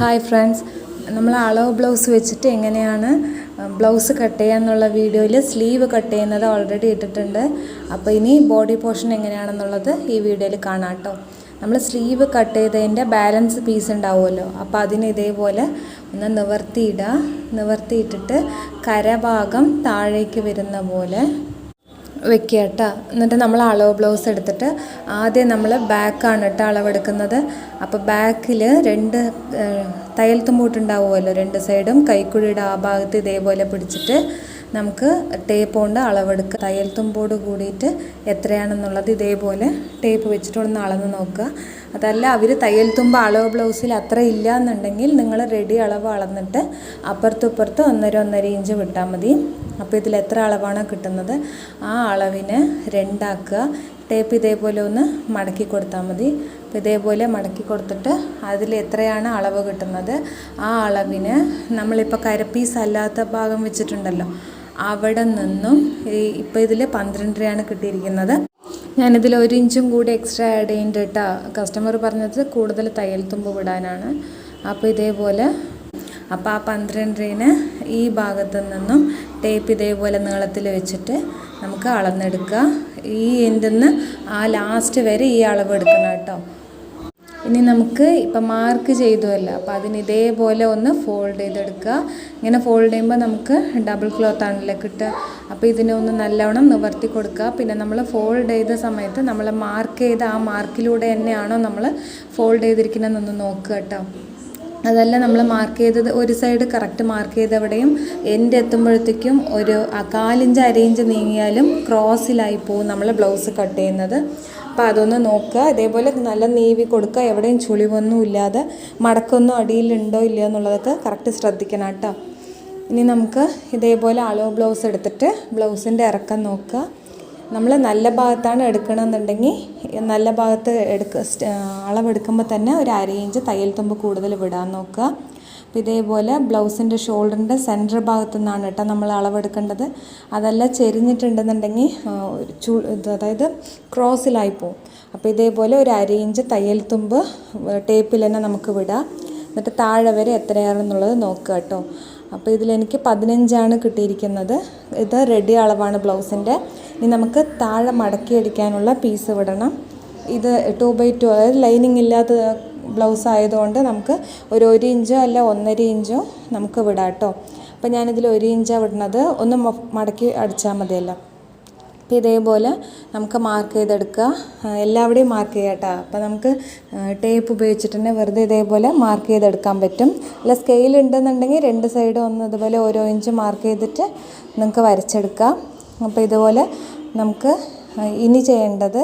Hi friends നമ്മൾ അളവ് blouse വെച്ചിട്ട് എങ്ങനെയാണ് ബ്ലൗസ് കട്ട് ചെയ്യാന്നുള്ള വീഡിയോയിൽ സ്ലീവ് കട്ട് ചെയ്യുന്നത് ഓൾറെഡി ഇട്ടിട്ടുണ്ട്. അപ്പോൾ ഇനി ബോഡി പോർഷൻ എങ്ങനെയാണെന്നുള്ളത് ഈ വീഡിയോയിൽ കാണാം കേട്ടോ നമ്മൾ സ്ലീവ് കട്ട് ചെയ്തതിന്റെ ബാലൻസ് പീസ് ഉണ്ടാവുമല്ലോ. അപ്പോൾ അതിന് ഇതേപോലെ ഒന്ന് നിവർത്തിയിടുക. നിവർത്തിയിട്ടിട്ട് കരഭാഗം താഴേക്ക് വരുന്ന പോലെ വെക്കുക കേട്ടോ എന്നിട്ട് നമ്മൾ അളവ് ബ്ലൗസ് എടുത്തിട്ട് ആദ്യം നമ്മൾ ബാക്കാണ് കേട്ടോ അളവെടുക്കുന്നത്. അപ്പോൾ ബാക്കിൽ രണ്ട് തയ്യൽ തുമ്പൂട്ടുണ്ടാവുമല്ലോ രണ്ട് സൈഡും കൈക്കുഴിയുടെ ആ ഭാഗത്ത് ഇതേപോലെ പിടിച്ചിട്ട് നമുക്ക് ടേപ്പ് കൊണ്ട് അളവെടുക്കുക തയ്യൽ തുമ്പോട് കൂടിയിട്ട് എത്രയാണെന്നുള്ളത് ഇതേപോലെ ടേപ്പ് വെച്ചിട്ട് ഒന്ന് അളന്ന് നോക്കുക. അതല്ല അവർ തയ്യൽ തുമ്പ് അളവ് ബ്ലൗസിൽ അത്ര ഇല്ല എന്നുണ്ടെങ്കിൽ നിങ്ങൾ റെഡി അളവ് അളന്നിട്ട് അപ്പുറത്തും ഇപ്പുറത്തും ഒന്നര ഒന്നര ഇഞ്ച് വിട്ടാൽ മതി. അപ്പോൾ ഇതിൽ എത്ര അളവാണോ കിട്ടുന്നത്? ആ അളവിന് രണ്ടാക്കുക. ടേപ്പ് ഇതേപോലെ ഒന്ന് മടക്കി കൊടുത്താൽ മതി. അപ്പോൾ ഇതേപോലെ മടക്കി കൊടുത്തിട്ട് അതിൽ എത്രയാണ് അളവ് കിട്ടുന്നത്? ആ അളവിന് നമ്മളിപ്പോൾ കരപ്പീസ് അല്ലാത്ത ഭാഗം വെച്ചിട്ടുണ്ടല്ലോ. അവിടെ നിന്നും ഇപ്പോൾ ഇതിൽ പന്ത്രണ്ടരയാണ് കിട്ടിയിരിക്കുന്നത്. ഞാനിതിൽ ഒരു ഇഞ്ചും കൂടി എക്സ്ട്രാ ആഡ് ചെയ്യുന്നുണ്ട് കേട്ടോ കസ്റ്റമർ പറഞ്ഞത് കൂടുതൽ തയ്യൽ തുമ്പ് വിടാനാണ്. അപ്പോൾ ഇതേപോലെ അപ്പോൾ ആ പന്ത്രണ്ടിന് ഈ ഭാഗത്തു നിന്നും ടേപ്പ് ഇതേപോലെ നീളത്തിൽ വെച്ചിട്ട് നമുക്ക് അളന്നെടുക്കുക ഈ നിന്ന് ആ ലാസ്റ്റ് വരെ ഈ അളവ് എടുക്കണം കേട്ടോ. ഇനി നമുക്ക് ഇപ്പം മാർക്ക് ചെയ്തതല്ല അപ്പോൾ അതിന് ഇതേപോലെ ഒന്ന് ഫോൾഡ് ചെയ്തെടുക്കുക. ഇങ്ങനെ ഫോൾഡ് ചെയ്യുമ്പോൾ നമുക്ക് ഡബിൾ ക്ലോത്ത് ആണല്ലേ കിട്ടുക. അപ്പോൾ ഇതിനെ ഒന്ന് നല്ലവണ്ണം നിവർത്തി കൊടുക്കുക. പിന്നെ നമ്മൾ ഫോൾഡ് ചെയ്ത സമയത്ത് നമ്മൾ മാർക്ക് ചെയ്ത ആ മാർക്കിലൂടെ തന്നെയാണോ നമ്മൾ ഫോൾഡ് ചെയ്തിരിക്കുന്നതെന്നൊന്ന് നോക്കുക കേട്ടോ. അതല്ല നമ്മൾ മാർക്ക് ചെയ്തത് ഒരു സൈഡ് കറക്റ്റ് മാർക്ക് ചെയ്തവിടെയും എന്റെ എത്തുമ്പോഴത്തേക്കും ഒരു കാലിഞ്ച് അരയിഞ്ച് നീങ്ങിയാലും ക്രോസിലായി പോവും നമ്മൾ ബ്ലൗസ് കട്ട് ചെയ്യുന്നത്. അപ്പോൾ അതൊന്ന് നോക്കുക. അതേപോലെ നല്ല നീവി കൊടുക്കുക. എവിടെയും ചുളിവൊന്നും ഇല്ലാതെ മടക്കൊന്നും അടിയിലുണ്ടോ ഇല്ലയോ എന്നുള്ളതൊക്കെ കറക്റ്റ് ശ്രദ്ധിക്കണം കേട്ടോ. ഇനി നമുക്ക് ഇതേപോലെ അളവ് ബ്ലൗസ് എടുത്തിട്ട് ബ്ലൗസിന്റെ ഇറക്കം നോക്കുക. നമ്മൾ നല്ല ഭാഗത്താണ് എടുക്കണമെന്നുണ്ടെങ്കിൽ നല്ല ഭാഗത്ത് എടുക്ക സ്റ്റ്- അളവെടുക്കുമ്പോൾ തന്നെ ഒരു അര ഇഞ്ച് തയ്യൽ തുമ്പ് കൂടുതൽ വിടാൻ നോക്കുക. ഇതേപോലെ ബ്ലൗസിന്റെ ഷോൾഡറിന്റെ സെന്റർ ഭാഗത്തു നിന്നാണ് കേട്ടോ നമ്മൾ അളവെടുക്കേണ്ടത്. അതല്ല ചെരിഞ്ഞിട്ടുണ്ടെന്നുണ്ടെങ്കിൽ ചു അതായത് ക്രോസിലായി പോവും. അപ്പോൾ ഇതേപോലെ ഒരു അര ഇഞ്ച് തയ്യൽ തുമ്പ് ടേപ്പിൽ തന്നെ നമുക്ക് വിടാം. എന്നിട്ട് താഴെ വരെ എത്രയാണെന്നുള്ളത് നോക്കുക കേട്ടോ. അപ്പോൾ ഇതിലെനിക്ക് പതിനഞ്ചാണ് കിട്ടിയിരിക്കുന്നത്. ഇത് റെഡി അളവാണ് ബ്ലൗസിന്റെ ഇനി നമുക്ക് താഴെ മടക്കി അടിക്കാനുള്ള പീസ് വിടണം. ഇത് ടു ബൈ ടു അതായത് ലൈനിങ് ഇല്ലാത്ത ബ്ലൗസ് ആയതുകൊണ്ട് നമുക്ക് ഒരു ഒരു ഇഞ്ചോ അല്ല ഒന്നര ഇഞ്ചോ നമുക്ക് വിടാം കേട്ടോ. അപ്പോൾ ഞാനിതിൽ ഒരു ഇഞ്ചാണ് വിടുന്നത്. ഒന്ന് മടക്കി അടിച്ചാൽ മതിയല്ലോ. അപ്പോൾ ഇതേപോലെ നമുക്ക് മാർക്ക് ചെയ്തെടുക്കുക. എല്ലാവിടെയും മാർക്ക് ചെയ്യാം കേട്ടോ. അപ്പോൾ നമുക്ക് ടേപ്പ് ഉപയോഗിച്ചിട്ട് തന്നെ വെറുതെ ഇതേപോലെ മാർക്ക് ചെയ്തെടുക്കാൻ പറ്റും. അല്ല സ്കെയിൽ ഉണ്ടെന്നുണ്ടെങ്കിൽ രണ്ട് സൈഡും ഒന്ന് ഇതുപോലെ ഓരോ ഇഞ്ച് മാർക്ക് ചെയ്തിട്ട് നിങ്ങൾക്ക് വരച്ചെടുക്കാം. അപ്പോൾ ഇതുപോലെ നമുക്ക് ഇനി ചെയ്യേണ്ടത്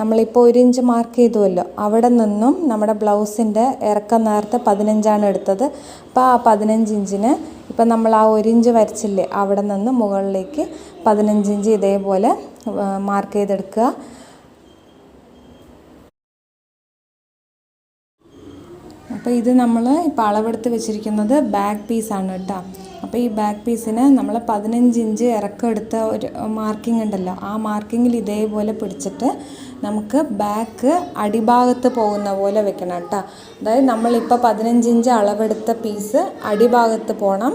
നമ്മളിപ്പോൾ ഒരു ഇഞ്ച് മാർക്ക് ചെയ്തുവല്ലോ. അവിടെ നിന്നും നമ്മുടെ ബ്ലൗസിന്റെ ഇറക്കം നേരത്തെ പതിനഞ്ചാണ് എടുത്തത്. അപ്പോൾ ആ പതിനഞ്ച് ഇഞ്ചിന് ഇപ്പം നമ്മൾ ആ ഒരു ഇഞ്ച് വരച്ചില്ലേ അവിടെ നിന്ന് മുകളിലേക്ക് പതിനഞ്ച് ഇഞ്ച് ഇതേപോലെ മാർക്ക് ചെയ്തെടുക്കുക. അപ്പോൾ ഇത് നമ്മൾ ഇപ്പോൾ അളവെടുത്ത് വെച്ചിരിക്കുന്നത് ബാക്ക് പീസാണ് കേട്ടോ. അപ്പോൾ ഈ ബാക്ക് പീസിന് നമ്മൾ പതിനഞ്ച് ഇഞ്ച് ഇറക്കം എടുത്ത ഒരു മാർക്കിംഗ് ഉണ്ടല്ലോ. ആ മാർക്കിങ്ങിൽ ഇതേപോലെ പിടിച്ചിട്ട് നമുക്ക് ബാക്ക് അടിഭാഗത്ത് പോകുന്ന പോലെ വെക്കണം കേട്ടോ. അതായത് നമ്മളിപ്പോൾ പതിനഞ്ച് ഇഞ്ച് അളവെടുത്ത പീസ് അടിഭാഗത്ത് പോകണം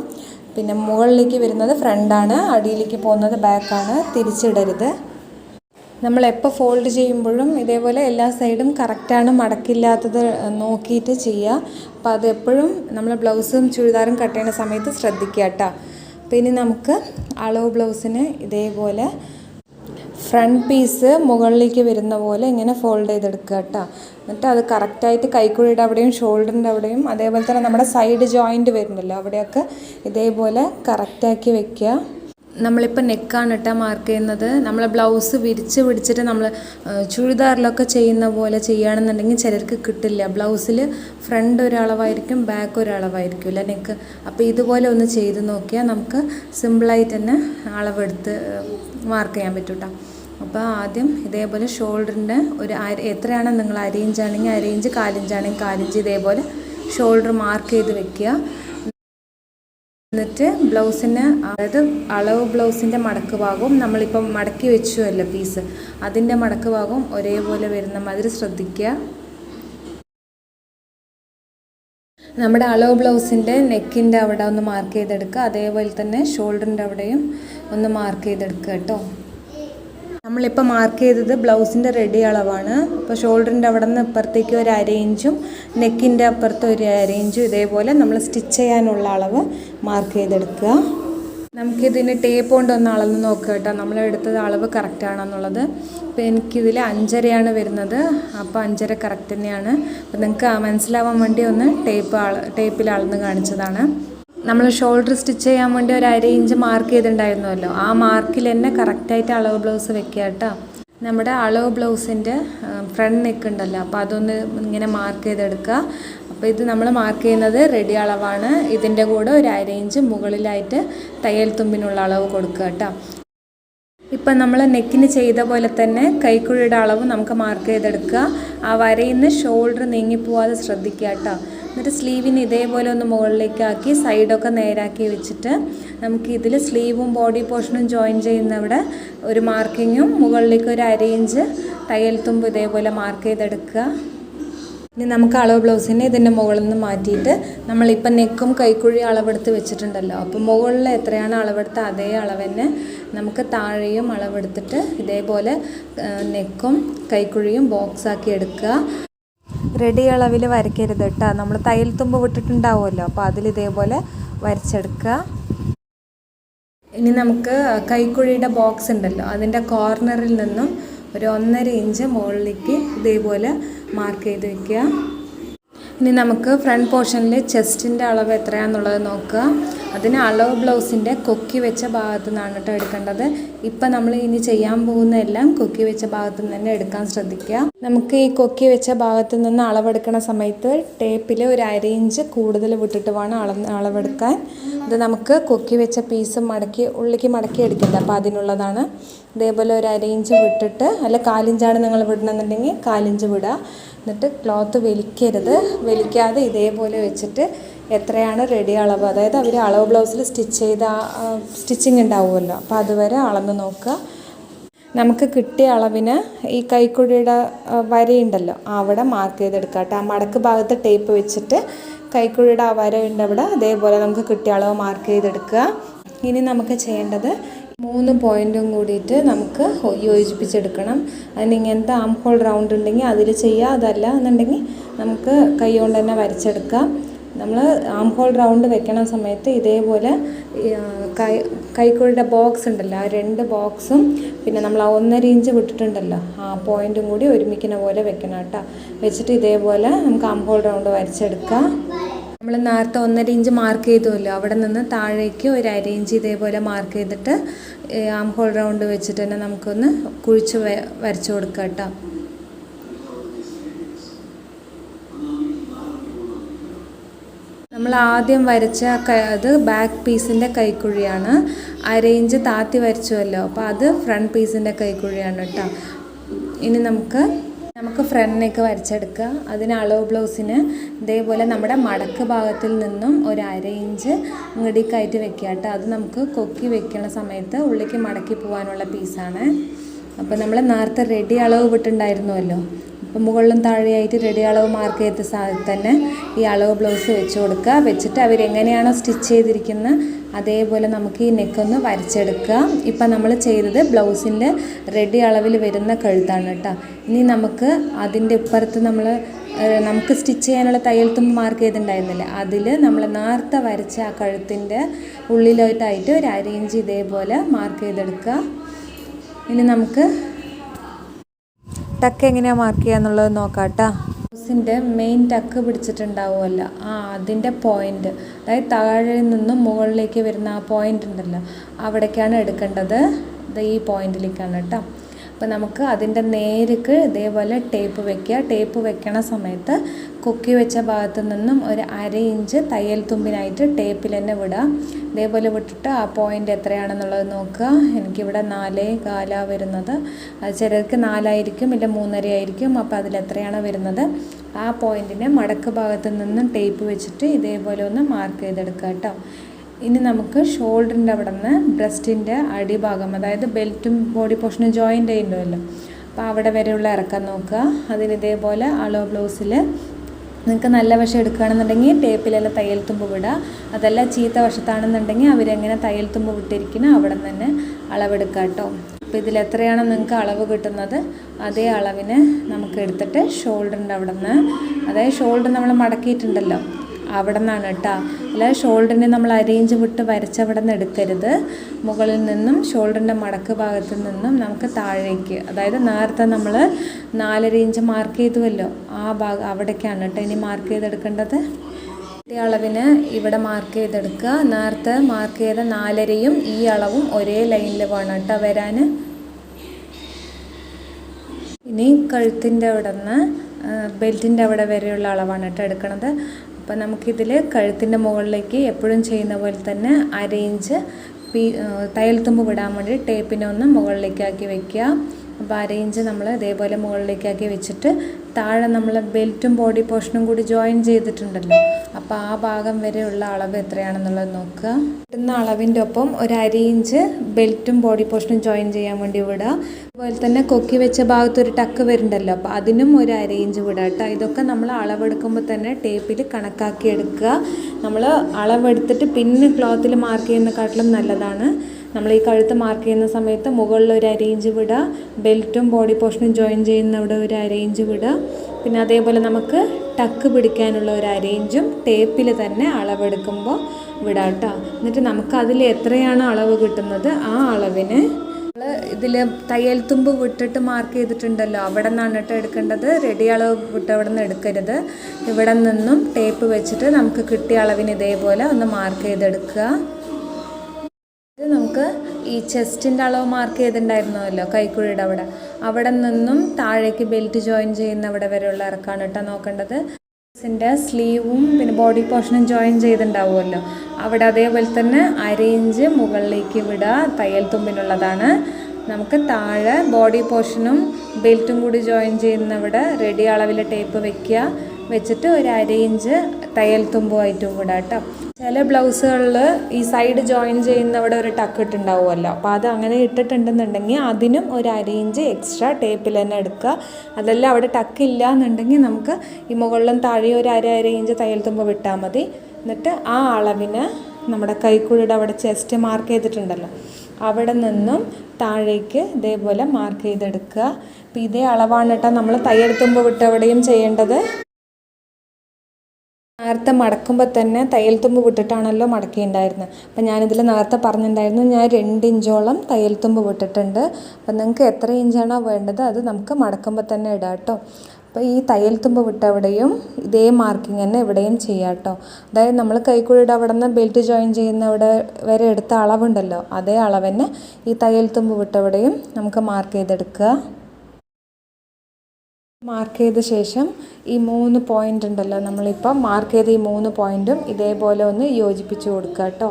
പിന്നെ മുകളിലേക്ക് വരുന്നത് ഫ്രണ്ടാണ് അടിയിലേക്ക് പോകുന്നത് ബാക്കാണ് തിരിച്ചിടരുത്. നമ്മൾ എപ്പോൾ ഫോൾഡ് ചെയ്യുമ്പോഴും ഇതേപോലെ എല്ലാ സൈഡും കറക്റ്റാണ് മടക്കില്ലാത്തത് നോക്കിയിട്ട് ചെയ്യുക അപ്പോൾ അത് എപ്പോഴും നമ്മൾ ബ്ലൗസും ചുരിദാറും കട്ട് ചെയ്യുന്ന സമയത്ത് ശ്രദ്ധിക്കുക കേട്ടോ. അപ്പോൾ ഇനി നമുക്ക് അളവ് ബ്ലൗസിന് ഇതേപോലെ ഫ്രണ്ട് പീസ് മുകളിലേക്ക് വരുന്ന പോലെ ഇങ്ങനെ ഫോൾഡ് ചെയ്തെടുക്കുക കേട്ടോ. എന്നിട്ട് അത് കറക്റ്റായിട്ട് കൈക്കുഴിയുടെ അവിടെയും ഷോൾഡറിന്റെ അവിടെയും അതേപോലെ തന്നെ നമ്മുടെ സൈഡ് ജോയിന്റ് വരുന്നുണ്ടല്ലോ അവിടെയൊക്കെ ഇതേപോലെ കറക്റ്റാക്കി വെക്കുക. നമ്മളിപ്പോൾ നെക്കാണ് ഇട്ടാൽ മാർക്ക് ചെയ്യുന്നത്. നമ്മൾ ബ്ലൗസ് വിരിച്ച് പിടിച്ചിട്ട് നമ്മൾ ചുരിദാറിലൊക്കെ ചെയ്യുന്ന പോലെ ചെയ്യുകയാണെന്നുണ്ടെങ്കിൽ ചിലർക്ക് കിട്ടില്ല. ബ്ലൗസിൽ ഫ്രണ്ട് ഒരളവായിരിക്കും ബാക്ക് ഒരളവായിരിക്കും അല്ലേ നെക്ക്? അപ്പോൾ ഇതുപോലെ ഒന്ന് ചെയ്ത് നോക്കിയാൽ നമുക്ക് സിമ്പിളായിട്ട് തന്നെ അളവെടുത്ത് മാർക്ക് ചെയ്യാൻ പറ്റും കേട്ടോ. അപ്പോൾ ആദ്യം ഇതേപോലെ ഷോൾഡറിന്റെ ഒരു അര എത്രയാണ് നിങ്ങൾ അരയിഞ്ചാണെങ്കിൽ അരയിഞ്ച് കാലിഞ്ചാണെങ്കിൽ കാലിഞ്ച് ഇതേപോലെ ഷോൾഡർ മാർക്ക് ചെയ്ത് വെക്കുക. എന്നിട്ട് ബ്ലൗസിന് അതായത് അളവ് ബ്ലൗസിന്റെ മടക്ക് ഭാഗവും നമ്മളിപ്പം മടക്കി വെച്ചുവല്ലോ പീസ്. അതിന്റെ മടക്ക് ഭാഗവും ഒരേപോലെ വരുന്ന മാതിരി ശ്രദ്ധിക്കുക. നമ്മുടെ അളവ് ബ്ലൗസിന്റെ നെക്കിന്റെ അവിടെ ഒന്ന് മാർക്ക് ചെയ്തെടുക്കുക. അതേപോലെ തന്നെ ഷോൾഡറിന്റെ അവിടെയും ഒന്ന് മാർക്ക് ചെയ്തെടുക്കുക കേട്ടോ. നമ്മളിപ്പോൾ മാർക്ക് ചെയ്തത് ബ്ലൗസിന്റെ റെഡി അളവാണ്. ഇപ്പോൾ ഷോൾഡറിന്റെ അവിടെ നിന്ന് ഇപ്പുറത്തേക്ക് ഒരു അരേഞ്ചും നെക്കിന്റെ അപ്പുറത്ത് ഒരു അരേഞ്ചും ഇതേപോലെ നമ്മൾ സ്റ്റിച്ച് ചെയ്യാനുള്ള അളവ് മാർക്ക് ചെയ്തെടുക്കുക. നമുക്കിതിന് ടേപ്പ് കൊണ്ട് ഒന്ന് അളന്ന് നോക്കുക കേട്ടോ. നമ്മൾ എടുത്തത് അളവ് കറക്റ്റ് ആണെന്നുള്ളത്. അപ്പോൾ എനിക്കിതിൽ അഞ്ചരയാണ് വരുന്നത്. അപ്പോൾ അഞ്ചര കറക്റ്റ് തന്നെയാണ്. അപ്പോൾ നിങ്ങൾക്ക് മനസ്സിലാവാൻ വേണ്ടി ഒന്ന് ടേപ്പ് ടേപ്പിൽ അളന്ന് കാണിച്ചതാണ്. നമ്മൾ ഷോൾഡർ സ്റ്റിച്ച് ചെയ്യാൻ വേണ്ടി ഒരു അര ഇഞ്ച് മാർക്ക് ചെയ്തിട്ടുണ്ടായിരുന്നല്ലോ. ആ മാർക്കിൽ തന്നെ കറക്റ്റായിട്ട് അളവ് ബ്ലൗസ് വെക്കുക കേട്ടോ. നമ്മുടെ അളവ് ബ്ലൗസിന്റെ ഫ്രണ്ട് നെക്ക് ഉണ്ടല്ലോ. അപ്പോൾ അതൊന്ന് ഇങ്ങനെ മാർക്ക് ചെയ്തെടുക്കുക. അപ്പോൾ ഇത് നമ്മൾ മാർക്ക് ചെയ്യുന്നത് റെഡി അളവാണ്. ഇതിന്റെ കൂടെ ഒരു അര ഇഞ്ച് മുകളിലായിട്ട് തയ്യൽ തുമ്പിനുള്ള അളവ് കൊടുക്കുക കേട്ടോ. ഇപ്പം നമ്മൾ നെക്കിന് ചെയ്ത പോലെ തന്നെ കൈക്കുഴിയുടെ അളവ് നമുക്ക് മാർക്ക് ചെയ്തെടുക്കുക. ആ വരയിൽ നിന്ന് ഷോൾഡർ നീങ്ങിപ്പോവാതെ ശ്രദ്ധിക്കുക കേട്ടോ. എന്നിട്ട് സ്ലീവിന് ഇതേപോലെ ഒന്ന് മുകളിലേക്ക് ആക്കി സൈഡൊക്കെ നേരാക്കി വെച്ചിട്ട് നമുക്ക് ഇതിൽ സ്ലീവും ബോഡി പോർഷനും ജോയിൻ ചെയ്യുന്ന അവിടെ ഒരു മാർക്കിങ്ങും മുകളിലേക്ക് ഒരു അരേഞ്ച് തയ്യൽ തുമ്പ് ഇതേപോലെ മാർക്ക് ചെയ്തെടുക്കുക. ഇനി നമുക്ക് അളവ് ബ്ലൗസിനെ ഇതിന്റെ മുകളിൽ നിന്ന് മാറ്റിയിട്ട് നമ്മളിപ്പം നെക്കും കൈക്കുഴി അളവെടുത്ത് വെച്ചിട്ടുണ്ടല്ലോ. അപ്പോൾ മുകളിൽ എത്രയാണ് അളവെടുത്ത അതേ അളവ് തന്നെ നമുക്ക് താഴെയും അളവെടുത്തിട്ട് ഇതേപോലെ നെക്കും കൈക്കുഴിയും ബോക്സാക്കി എടുക്കുക. റെഡി അളവിൽ വരയ്ക്കരുത് കേട്ടോ. നമ്മൾ തയ്യൽ തുമ്പ് വിട്ടിട്ടുണ്ടാവുമല്ലോ. അപ്പോൾ അതിൽ ഇതേപോലെ വരച്ചെടുക്കുക. ഇനി നമുക്ക് കൈക്കുഴിയുടെ ബോക്സ് ഉണ്ടല്ലോ. അതിന്റെ കോർണറിൽ നിന്നും ഒരു ഒന്നര ഇഞ്ച് മുകളിലേക്ക് ഇതേപോലെ മാർക്ക് ചെയ്ത് വെക്കുക. ഇനി നമുക്ക് ഫ്രണ്ട് പോർഷനിൽ ചെസ്റ്റിന്റെ അളവ് എത്രയാണെന്നുള്ളത് നോക്കുക. അതിന് അളവ് ബ്ലൗസിന്റെ കൊക്കി വെച്ച ഭാഗത്തു നിന്നാണ് കേട്ടോ എടുക്കേണ്ടത്. ഇപ്പം നമ്മൾ ഇനി ചെയ്യാൻ പോകുന്ന എല്ലാം കൊക്കി വെച്ച ഭാഗത്തു നിന്ന് തന്നെ എടുക്കാൻ ശ്രദ്ധിക്കുക. നമുക്ക് ഈ കൊക്കി വെച്ച ഭാഗത്തു നിന്ന് അളവെടുക്കുന്ന സമയത്ത് ടേപ്പിൽ ഒരു അര ഇഞ്ച് കൂടുതൽ വിട്ടിട്ട് വേണം അള അളവെടുക്കാൻ. ഇത് നമുക്ക് കൊക്കി വെച്ച പീസ് മടക്കി ഉള്ളിക്ക് മടക്കി എടുക്കണ്ട. അപ്പോൾ അതിനുള്ളതാണ്. ഇതേപോലെ ഒരു അര ഇഞ്ച് വിട്ടിട്ട് അല്ല കാലിഞ്ചാണ് നിങ്ങൾ വിടണമെന്നുണ്ടെങ്കിൽ കാലിഞ്ച് വിടുക എന്നിട്ട് ക്ലോത്ത് വലിക്കരുത്. വലിക്കാതെ ഇതേപോലെ വെച്ചിട്ട് എത്രയാണ് റെഡി അളവ്? അതായത് അവർ അളവ് ബ്ലൗസിൽ സ്റ്റിച്ച് ചെയ്ത സ്റ്റിച്ചിങ് ഉണ്ടാവുമല്ലോ. അപ്പോൾ അതുവരെ അളന്ന് നോക്കുക. നമുക്ക് കിട്ടിയ അളവിന് ഈ കൈക്കുഴിയുടെ വരയുണ്ടല്ലോ. അവിടെ മാർക്ക് ചെയ്തെടുക്കുക കേട്ടോ. ആ മടക്ക് ഭാഗത്ത് ടേപ്പ് വെച്ചിട്ട് കൈക്കുഴിയുടെ ആ വരയുണ്ട് അവിടെ. അതേപോലെ നമുക്ക് കിട്ടിയ അളവ് മാർക്ക് ചെയ്തെടുക്കുക. ഇനി നമുക്ക് ചെയ്യേണ്ടത് മൂന്ന് പോയിന്റും കൂടിയിട്ട് നമുക്ക് യോജിപ്പിച്ചെടുക്കണം. അതിന് ഇങ്ങനത്തെ ആം ഹോൾ റൗണ്ട് ഉണ്ടെങ്കിൽ അതിൽ ചെയ്യുക. അതല്ല എന്നുണ്ടെങ്കിൽ നമുക്ക് കൈ കൊണ്ട് തന്നെ വരച്ചെടുക്കാം. നമ്മൾ ആം ഹോൾ റൗണ്ട് വെക്കണ സമയത്ത് ഇതേപോലെ കൈ കൈക്കുഴിയുടെ ബോക്സ് ഉണ്ടല്ലോ ആ രണ്ട് ബോക്സും പിന്നെ നമ്മൾ ആ ഒന്നര ഇഞ്ച് വിട്ടിട്ടുണ്ടല്ലോ ആ പോയിന്റും കൂടി ഒരുമിക്കുന്ന പോലെ വെക്കണം കേട്ടോ. വെച്ചിട്ട് ഇതേപോലെ നമുക്ക് ആം ഹോൾ റൗണ്ട് വരച്ചെടുക്കാം. നമ്മൾ നേരത്തെ ഒന്നര ഇഞ്ച് മാർക്ക് ചെയ്തുമല്ലോ അവിടെ നിന്ന് താഴേക്ക് ഒരു അര ഇഞ്ച് ഇതേപോലെ മാർക്ക് ചെയ്തിട്ട് ആം ഹോൾ റൗണ്ട് വെച്ചിട്ട് തന്നെ നമുക്കൊന്ന് കുഴിച്ച് വരച്ചു കൊടുക്കാം കേട്ടോ. നമ്മൾ ആദ്യം വരച്ച അത് ബാക്ക് പീസിന്റെ കൈക്കുഴിയാണ്. അരേഞ്ച് താത്തി വരച്ചുവല്ലോ. അപ്പോൾ അത് ഫ്രണ്ട് പീസിന്റെ കൈക്കുഴിയാണ് കേട്ടോ ഇനി നമുക്ക് നമുക്ക് ഫ്രണ്ടിനേക്ക് വരച്ചെടുക്കുക അതിന് അളവ് ബ്ലൗസിന് ഇതേപോലെ നമ്മുടെ മടക്ക് ഭാഗത്തിൽ നിന്നും ഒരു അര ഇഞ്ച് ഇങ്ങടിക്കായിട്ട് വെക്കുക കേട്ടോ അത് നമുക്ക് കൊക്കി വെക്കണ സമയത്ത് ഉള്ളിലേക്ക് മടക്കി പോകാനുള്ള പീസാണ് അപ്പോൾ നമ്മൾ നേരത്തെ റെഡി അളവ് വിട്ടുണ്ടായിരുന്നുവല്ലോ അപ്പോൾ മുകളിലും താഴെയായിട്ട് റെഡി അളവ് മാർക്ക് ചെയ്ത സ്ഥലത്ത് തന്നെ ഈ അളവ് ബ്ലൗസ് വെച്ച് കൊടുക്കുക. വെച്ചിട്ട് അവരെങ്ങനെയാണോ സ്റ്റിച്ച് ചെയ്തിരിക്കുന്നത് അതേപോലെ നമുക്ക് ഈ നെക്കൊന്ന് വരച്ചെടുക്കുക. ഇപ്പം നമ്മൾ ചെയ്തത് ബ്ലൗസിന്റെ റെഡി അളവിൽ വരുന്ന കഴുത്താണ് കേട്ടോ ഇനി നമുക്ക് അതിന്റെ ഇപ്പുറത്ത് നമ്മൾ നമുക്ക് സ്റ്റിച്ച് ചെയ്യാനുള്ള തയ്യൽ തുമ്പ് മാർക്ക് ചെയ്തിട്ടുണ്ടായിരുന്നില്ല? അതിൽ നമ്മൾ നേരത്തെ വരച്ച ആ കഴുത്തിന്റെ ഉള്ളിലോട്ടായിട്ട് ഒരു അരയിഞ്ച് ഇതേപോലെ മാർക്ക് ചെയ്തെടുക്കുക. ഇനി നമുക്ക് ടക്ക് എങ്ങനെയാണ് മാർക്ക് ചെയ്യുക എന്നുള്ളത് നോക്കാം ബ്ലൗസിന്റെ മെയിൻ ടക്ക് പിടിച്ചിട്ടുണ്ടാവുമല്ലോ. ആ അതിന്റെ പോയിന്റ് അതായത് താഴെ നിന്നും മുകളിലേക്ക് വരുന്ന ആ പോയിന്റ് ഉണ്ടല്ലോ. അവിടേക്കാണ് എടുക്കേണ്ടത്. ഈ പോയിന്റിലേക്കാണ് കേട്ടോ. അപ്പോൾ നമുക്ക് അതിന്റെ നേരിക്ക് ഇതേപോലെ ടേപ്പ് വെക്കുക. ടേപ്പ് വെക്കണ സമയത്ത് കുക്കി വെച്ച ഭാഗത്തു നിന്നും ഒരു അര ഇഞ്ച് തയ്യൽ തുമ്പിനായിട്ട് ടേപ്പിൽ തന്നെ വിടുക ഇതേപോലെ വിട്ടിട്ട് ആ പോയിന്റ് എത്രയാണെന്നുള്ളത് നോക്കുക. എനിക്കിവിടെ നാലേ കാലാ വരുന്നത്. അത് ചിലർക്ക് നാലായിരിക്കും ഇല്ല മൂന്നര ആയിരിക്കും അപ്പോൾ അതിൽ വരുന്നത്? ആ പോയിന്റിനെ മടക്ക് ഭാഗത്ത് നിന്നും ടേപ്പ് വെച്ചിട്ട് ഇതേപോലെ ഒന്ന് മാർക്ക് ചെയ്തെടുക്കുക കേട്ടോ. ഇനി നമുക്ക് ഷോൾഡറിന്റെ അവിടെ നിന്ന് ബ്രസ്റ്റിന്റെ അടിഭാഗം അതായത് ബെൽറ്റും ബോഡി പോർഷനും ജോയിന്റ് ചെയ്യുന്നുണ്ടല്ലോ. അപ്പോൾ അവിടെ വരെയുള്ള ഇറക്കം നോക്കുക. അതിന് ഇതേപോലെ അളോ ബ്ലൗസിൽ നിങ്ങൾക്ക് നല്ല വശം എടുക്കുകയാണെന്നുണ്ടെങ്കിൽ ടേപ്പിലെല്ലാം തയ്യൽ തുമ്പ് വിടുക. അതല്ല ചീത്ത വശത്താണെന്നുണ്ടെങ്കിൽ അവരെങ്ങനെ തയ്യൽ തുമ്പ് വിട്ടിരിക്കണം അവിടെ തന്നെ അളവെടുക്കുക കേട്ടോ. അപ്പോൾ ഇതിൽ എത്രയാണ് നിങ്ങൾക്ക് അളവ് കിട്ടുന്നത് അതേ അളവിന് നമുക്ക് എടുത്തിട്ട് ഷോൾഡറിന്റെ അവിടെ നിന്ന് അതായത് ഷോൾഡർ നമ്മൾ മടക്കിയിട്ടുണ്ടല്ലോ അവിടെ നിന്നാണ് കേട്ടോ. അല്ലാതെ ഷോൾഡറിനെ നമ്മൾ അരേഞ്ച് വിട്ട് വരച്ചവിടെ നിന്ന് എടുക്കരുത്. മുകളിൽ നിന്നും ഷോൾഡറിന്റെ മടക്ക് ഭാഗത്തു നിന്നും നമുക്ക് താഴേക്ക് അതായത് നേരത്തെ നമ്മൾ നാലര ഇഞ്ച് മാർക്ക് ചെയ്തുവല്ലോ ആ ഭാഗം അവിടേക്കാണ് കേട്ടോ ഇനി മാർക്ക് ചെയ്തെടുക്കേണ്ടത്. ഈ അളവിന് ഇവിടെ മാർക്ക് ചെയ്തെടുക്കുക. നേരത്തെ മാർക്ക് ചെയ്ത നാലരയും ഈ അളവും ഒരേ ലൈനിൽ വേണം കേട്ടോ വരാൻ ഇനി കഴുത്തിന്റെ അവിടെ നിന്ന് ബെൽറ്റിന്റെ അവിടെ വരെയുള്ള അളവാണ് കേട്ടോ എടുക്കണത്. അപ്പോൾ നമുക്കിതിൽ കഴുത്തിന്റെ മുകളിലേക്ക് എപ്പോഴും ചെയ്യുന്ന പോലെ തന്നെ അരയിഞ്ച് പി തയ്യൽ തുമ്പ് വിടാൻ വേണ്ടി ടേപ്പിനെ ഒന്ന് മുകളിലേക്കാക്കി വെക്കുക. അപ്പോൾ അര ഇഞ്ച് നമ്മൾ ഇതേപോലെ മുകളിലേക്കാക്കി വെച്ചിട്ട് താഴെ നമ്മൾ ബെൽറ്റും ബോഡി പോർഷനും കൂടി ജോയിൻ ചെയ്തിട്ടുണ്ടല്ലോ. അപ്പോൾ ആ ഭാഗം വരെയുള്ള അളവ് എത്രയാണെന്നുള്ളത് നോക്കുക. കിട്ടുന്ന അളവിന്റെ ഒപ്പം ഒരു ഇഞ്ച് ബെൽറ്റും ബോഡി പോർഷനും ജോയിൻ ചെയ്യാൻ വേണ്ടി വിടുക. അതുപോലെ തന്നെ കൊക്കി വെച്ച ഭാഗത്ത് ഒരു ടക്ക് വരുന്നുണ്ടല്ലോ. അപ്പോൾ അതിനും ഒരു അര ഇഞ്ച് വിടുക കേട്ടോ. ഇതൊക്കെ നമ്മൾ അളവെടുക്കുമ്പോൾ തന്നെ ടേപ്പിൽ കണക്കാക്കി എടുക്കുക. നമ്മൾ അളവെടുത്തിട്ട് പിന്നെ ക്ലോത്തിൽ മാർക്ക് ചെയ്യുന്നതിനെക്കാട്ടിലും നല്ലതാണ്. നമ്മൾ ഈ കഴുത്ത് മാർക്ക് ചെയ്യുന്ന സമയത്ത് മുകളിൽ ഒരു അരയിഞ്ച് വിടുക ബെൽറ്റും ബോഡി പോർഷനും ജോയിൻ ചെയ്യുന്ന ഇവിടെ ഒരു അരയിഞ്ച് വിടുക പിന്നെ അതേപോലെ നമുക്ക് ടക്ക് പിടിക്കാനുള്ള ഒരു അരയിഞ്ചും ടേപ്പിൽ തന്നെ അളവെടുക്കുമ്പോൾ വിടാം കേട്ടോ. എന്നിട്ട് നമുക്ക് അതിൽ എത്രയാണ് അളവ് കിട്ടുന്നത്? ആ അളവിന് ഇതിൽ തയ്യൽ തുമ്പ് വിട്ടിട്ട് മാർക്ക് ചെയ്തിട്ടുണ്ടല്ലോ. അവിടെ നിന്നാണ് കേട്ടോ എടുക്കേണ്ടത്. റെഡി അളവ് വിട്ട് അവിടെ നിന്ന് എടുക്കരുത്. ഇവിടെ നിന്നും ടേപ്പ് വെച്ചിട്ട് നമുക്ക് കിട്ടിയ അളവിന് ഇതേപോലെ ഒന്ന് മാർക്ക് ചെയ്തെടുക്കുക. ഇത് നമുക്ക് ഈ ചെസ്റ്റിന്റെ അളവ് മാർക്ക് ചെയ്തിട്ടുണ്ടായിരുന്നല്ലോ കൈക്കുഴിയുടെ അവിടെ. അവിടെ നിന്നും താഴേക്ക് ബെൽറ്റ് ജോയിൻ ചെയ്യുന്ന അവിടെ വരെയുള്ള ഇറക്കാണ് കേട്ടോ നോക്കേണ്ടത്. ഡ്രസ്സിന്റെ സ്ലീവും പിന്നെ ബോഡി പോർഷനും ജോയിൻ ചെയ്തിട്ടുണ്ടാവുമല്ലോ. അവിടെ അതേപോലെ തന്നെ അരയിഞ്ച് മുകളിലേക്ക് വിടുക തയ്യൽ തുമ്പിനുള്ളതാണ്. നമുക്ക് താഴെ ബോഡി പോർഷനും ബെൽറ്റും കൂടി ജോയിൻ ചെയ്യുന്നവിടെ റെഡി അളവിൽ ടേപ്പ് വെക്കുക. വെച്ചിട്ട് ഒരു അര ഇഞ്ച് തയ്യൽ തുമ്പുമായിട്ടും കൂടെ കേട്ടോ ചില ബ്ലൗസുകളിൽ ഈ സൈഡ് ജോയിൻ ചെയ്യുന്നവിടെ ഒരു ടക്ക് ഇട്ടുണ്ടാവുമല്ലോ. അപ്പോൾ അത് അങ്ങനെ ഇട്ടിട്ടുണ്ടെന്നുണ്ടെങ്കിൽ അതിനും ഒരു അര ഇഞ്ച് എക്സ്ട്രാ ടേപ്പിൽ തന്നെ എടുക്കുക. അതല്ല അവിടെ ടക്ക് ഇല്ല എന്നുണ്ടെങ്കിൽ നമുക്ക് ഈ മുകളിലും താഴെ ഒരു അര അര ഇഞ്ച് തയ്യൽ തുമ്പ് വിട്ടാൽ മതി. എന്നിട്ട് ആ അളവിന് നമ്മുടെ കൈക്കുഴിയുടെ അവിടെ ചെസ്റ്റ് മാർക്ക് ചെയ്തിട്ടുണ്ടല്ലോ. അവിടെ നിന്നും താഴേക്ക് ഇതേപോലെ മാർക്ക് ചെയ്തെടുക്കുക. അപ്പോൾ ഇതേ അളവാണ് കേട്ടോ നമ്മൾ തയ്യൽ തുമ്പ് വിട്ടവിടെയും ചെയ്യേണ്ടത്. നേരത്തെ മടക്കുമ്പോൾ തന്നെ തയ്യൽ തുമ്പ് വിട്ടിട്ടാണല്ലോ മടക്കിയിട്ടുണ്ടായിരുന്നത് അപ്പം ഞാനിതിൽ നേരത്തെ പറഞ്ഞിട്ടുണ്ടായിരുന്നു ഞാൻ രണ്ട് ഇഞ്ചോളം തയ്യൽ തുമ്പ് വിട്ടിട്ടുണ്ട്. അപ്പം നിങ്ങൾക്ക് എത്ര ഇഞ്ചാണോ വേണ്ടത് അത് നമുക്ക് മടക്കുമ്പോൾ തന്നെ ഇടാം കേട്ടോ അപ്പോൾ ഈ തയ്യൽ തുമ്പ് വിട്ടവിടെയും ഇതേ മാർക്കിങ് തന്നെ ഇവിടെയും ചെയ്യാം കേട്ടോ അതായത് നമ്മൾ കൈക്കുഴിയുടെ അവിടെ നിന്ന് ബെൽറ്റ് ജോയിൻ ചെയ്യുന്ന അവിടെ വരെ എടുത്ത അളവുണ്ടല്ലോ അതേ അളവ് തന്നെ ഈ തയ്യൽ തുമ്പ് വിട്ടവിടെയും നമുക്ക് മാർക്ക് ചെയ്തെടുക്കുക മാർക്ക് ചെയ്ത ശേഷം ഈ മൂന്ന് പോയിന്റ് ഉണ്ടല്ലോ നമ്മളിപ്പം മാർക്ക് ചെയ്ത ഈ മൂന്ന് പോയിന്റും ഇതേപോലെ ഒന്ന് യോജിപ്പിച്ച് കൊടുക്കുക കേട്ടോ